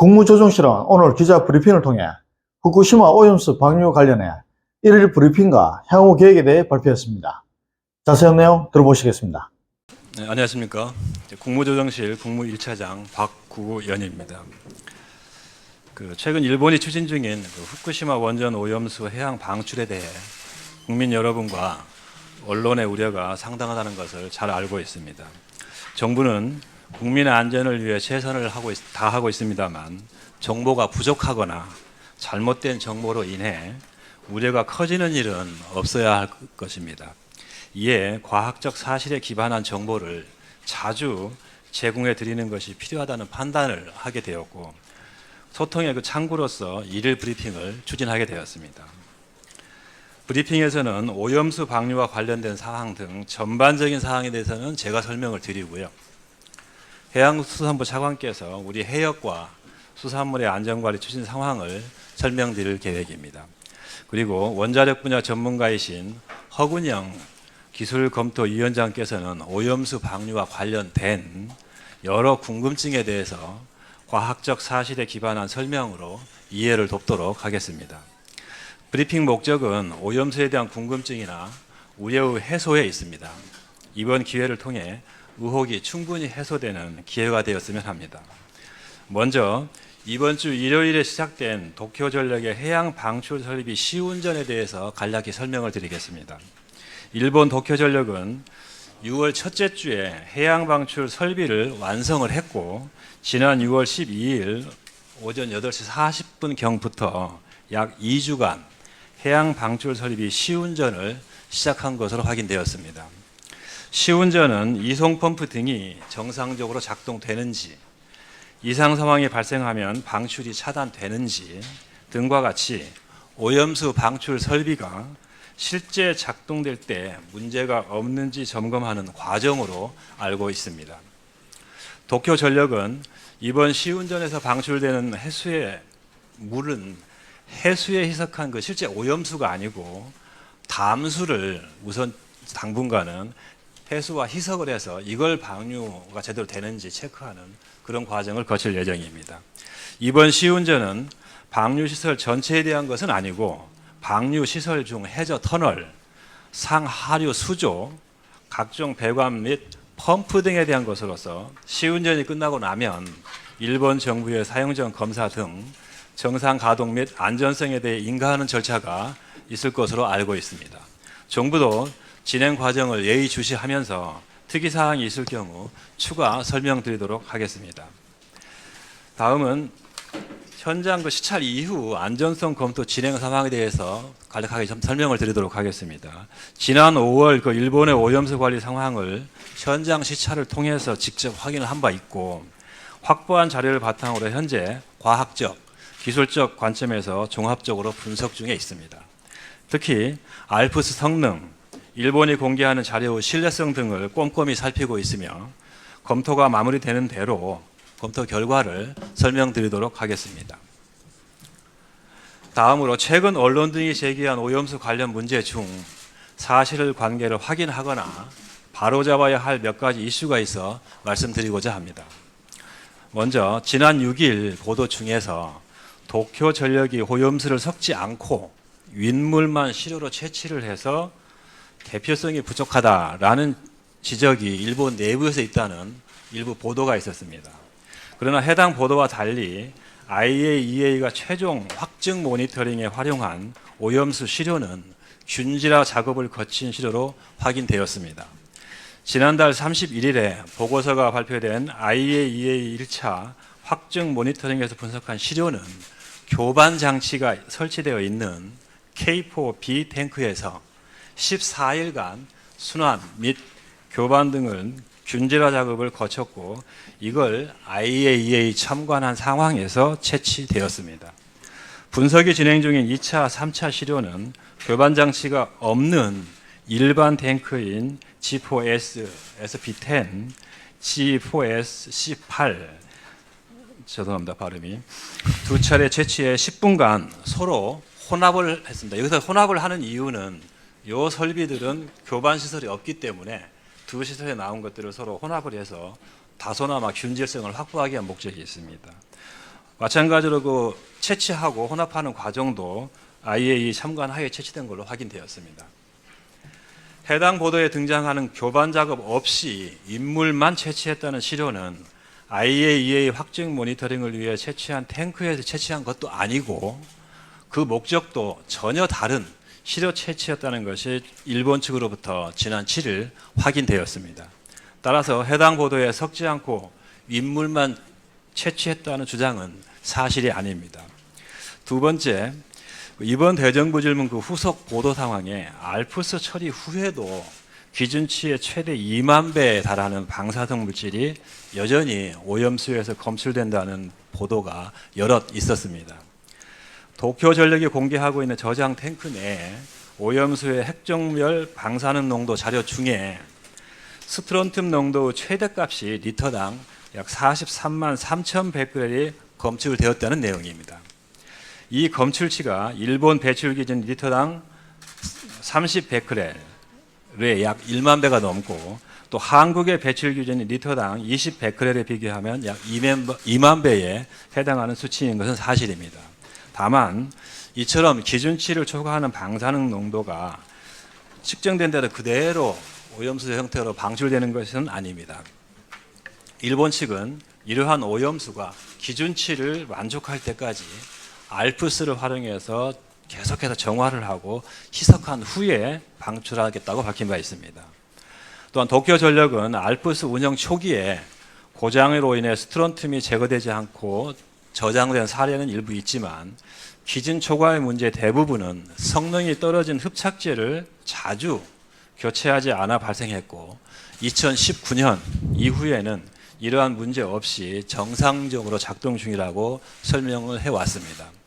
국무조정실은 오늘 기자 브리핑을 통해 후쿠시마 오염수 방류 관련해 1일 브리핑과 향후 계획에 대해 발표했습니다. 자세한 내용 들어보시겠습니다. 네, 안녕하십니까. 국무조정실 국무 1차장 박구연입니다. 그 최근 일본이 추진 중인 그 후쿠시마 원전 오염수 해양 방출에 대해 국민 여러분과 언론의 우려가 상당하다는 것을 잘 알고 있습니다. 정부는 국민의 안전을 위해 최선을 하고 있, 다하고 있습니다만 정보가 부족하거나 잘못된 정보로 인해 우려가 커지는 일은 없어야 할 것입니다. 이에 과학적 사실에 기반한 정보를 자주 제공해 드리는 것이 필요하다는 판단을 하게 되었고 소통의 그 창구로서 일일 브리핑을 추진하게 되었습니다. 브리핑에서는 오염수 방류와 관련된 사항 등 전반적인 사항에 대해서는 제가 설명을 드리고요. 해양수산부 차관께서 우리 해역과 수산물의 안전관리 추진 상황을 설명드릴 계획입니다. 그리고 원자력 분야 전문가이신 허군영 기술검토위원장께서는 오염수 방류와 관련된 여러 궁금증에 대해서 과학적 사실에 기반한 설명으로 이해를 돕도록 하겠습니다. 브리핑 목적은 오염수에 대한 궁금증이나 우려의 해소에 있습니다. 이번 기회를 통해 의혹이 충분히 해소되는 기회가 되었으면 합니다. 먼저 이번 주 일요일에 시작된 도쿄 전력의 해양 방출 설비 시운전에 대해서 간략히 설명을 드리겠습니다. 일본 도쿄 전력은 6월 첫째 주에 해양 방출 설비를 완성을 했고 지난 6월 12일 오전 8시 40분 경부터 약 2주간 해양 방출 설비 시운전을 시작한 것으로 확인되었습니다. 시운전은 이송 펌프 등이 정상적으로 작동되는지 이상 상황이 발생하면 방출이 차단되는지 등과 같이 오염수 방출 설비가 실제 작동될 때 문제가 없는지 점검하는 과정으로 알고 있습니다. 도쿄 전력은 이번 시운전에서 방출되는 해수의 물은 해수에 희석한 그 실제 오염수가 아니고 담수를 우선 당분간은 해수와 희석을 해서 이걸 방류가 제대로 되는지 체크하는 그런 과정을 거칠 예정입니다. 이번 시운전은 방류 시설 전체에 대한 것은 아니고 방류 시설 중 해저 터널, 상하류 수조, 각종 배관 및 펌프 등에 대한 것으로서 시운전이 끝나고 나면 일본 정부의 사용전 검사 등 정상 가동 및 안전성에 대해 인가하는 절차가 있을 것으로 알고 있습니다. 정부도 진행 과정을 예의주시하면서 특이 사항이 있을 경우 추가 설명드리도록 하겠습니다. 다음은 현장 그 시찰 이후 안전성 검토 진행 상황에 대해서 간략하게 좀 설명을 드리도록 하겠습니다. 지난 5월 그 일본의 오염수 관리 상황을 현장 시찰을 통해서 직접 확인을 한 바 있고 확보한 자료를 바탕으로 현재 과학적, 기술적 관점에서 종합적으로 분석 중에 있습니다. 특히 알프스 성능, 일본이 공개하는 자료의 신뢰성 등을 꼼꼼히 살피고 있으며 검토가 마무리되는 대로 검토 결과를 설명드리도록 하겠습니다. 다음으로 최근 언론 등이 제기한 오염수 관련 문제 중 사실 관계를 확인하거나 바로잡아야 할 몇 가지 이슈가 있어 말씀드리고자 합니다. 먼저 지난 6일 보도 중에서 도쿄 전력이 오염수를 섞지 않고 윗물만 시료로 채취를 해서 대표성이 부족하다라는 지적이 일본 내부에서 있다는 일부 보도가 있었습니다. 그러나 해당 보도와 달리 IAEA가 최종 확증 모니터링에 활용한 오염수 시료는 균질화 작업을 거친 시료로 확인되었습니다. 지난달 31일에 보고서가 발표된 IAEA 1차 확증 모니터링에서 분석한 시료는 교반 장치가 설치되어 있는 K4B 탱크에서 14일간 순환 및 교반 등을 균질화 작업을 거쳤고 이걸 IAEA 참관한 상황에서 채취되었습니다. 분석이 진행 중인 2차, 3차 시료는 교반 장치가 없는 일반 탱크인 G4S, SP10, G4S, C8 죄송합니다 발음이 두 차례 채취해 10분간 서로 혼합을 했습니다. 여기서 혼합을 하는 이유는 이 설비들은 교반 시설이 없기 때문에 두 시설에 나온 것들을 서로 혼합을 해서 다소나마 균질성을 확보하기 위한 목적이 있습니다. 마찬가지로 그 채취하고 혼합하는 과정도 IAEA 참관 하에 채취된 걸로 확인되었습니다. 해당 보도에 등장하는 교반 작업 없이 인물만 채취했다는 시료는 IAEA 확증 모니터링을 위해 채취한 탱크에서 채취한 것도 아니고 그 목적도 전혀 다른 시료 채취였다는 것이 일본 측으로부터 지난 7일 확인되었습니다. 따라서 해당 보도에 섞지 않고 인물만 채취했다는 주장은 사실이 아닙니다. 두 번째, 이번 대정부 질문 그 후속 보도 상황에 알프스 처리 후에도 기준치의 최대 2만 배에 달하는 방사성 물질이 여전히 오염수에서 검출된다는 보도가 여럿 있었습니다. 도쿄전력이 공개하고 있는 저장 탱크 내에 오염수의 핵종멸 방사능 농도 자료 중에 스트론튬 농도 최대값이 리터당 약 43만 3,100g이 검출되었다는 내용입니다. 이 검출치가 일본 배출 기준 리터당 30베크렐의 약 1만 배가 넘고 또 한국의 배출 기준 리터당 20베크렐에 비교하면 약 2만 배에 해당하는 수치인 것은 사실입니다. 다만 이처럼 기준치를 초과하는 방사능 농도가 측정된 대로 그대로 오염수 형태로 방출되는 것은 아닙니다. 일본 측은 이러한 오염수가 기준치를 만족할 때까지 알프스를 활용해서 계속해서 정화를 하고 희석한 후에 방출하겠다고 밝힌 바 있습니다. 또한 도쿄 전력은 알프스 운영 초기에 고장으로 인해 스트론튬이 제거되지 않고 저장된 사례는 일부 있지만 기준 초과의 문제 대부분은 성능이 떨어진 흡착제를 자주 교체하지 않아 발생했고 2019년 이후에는 이러한 문제 없이 정상적으로 작동 중이라고 설명을 해왔습니다.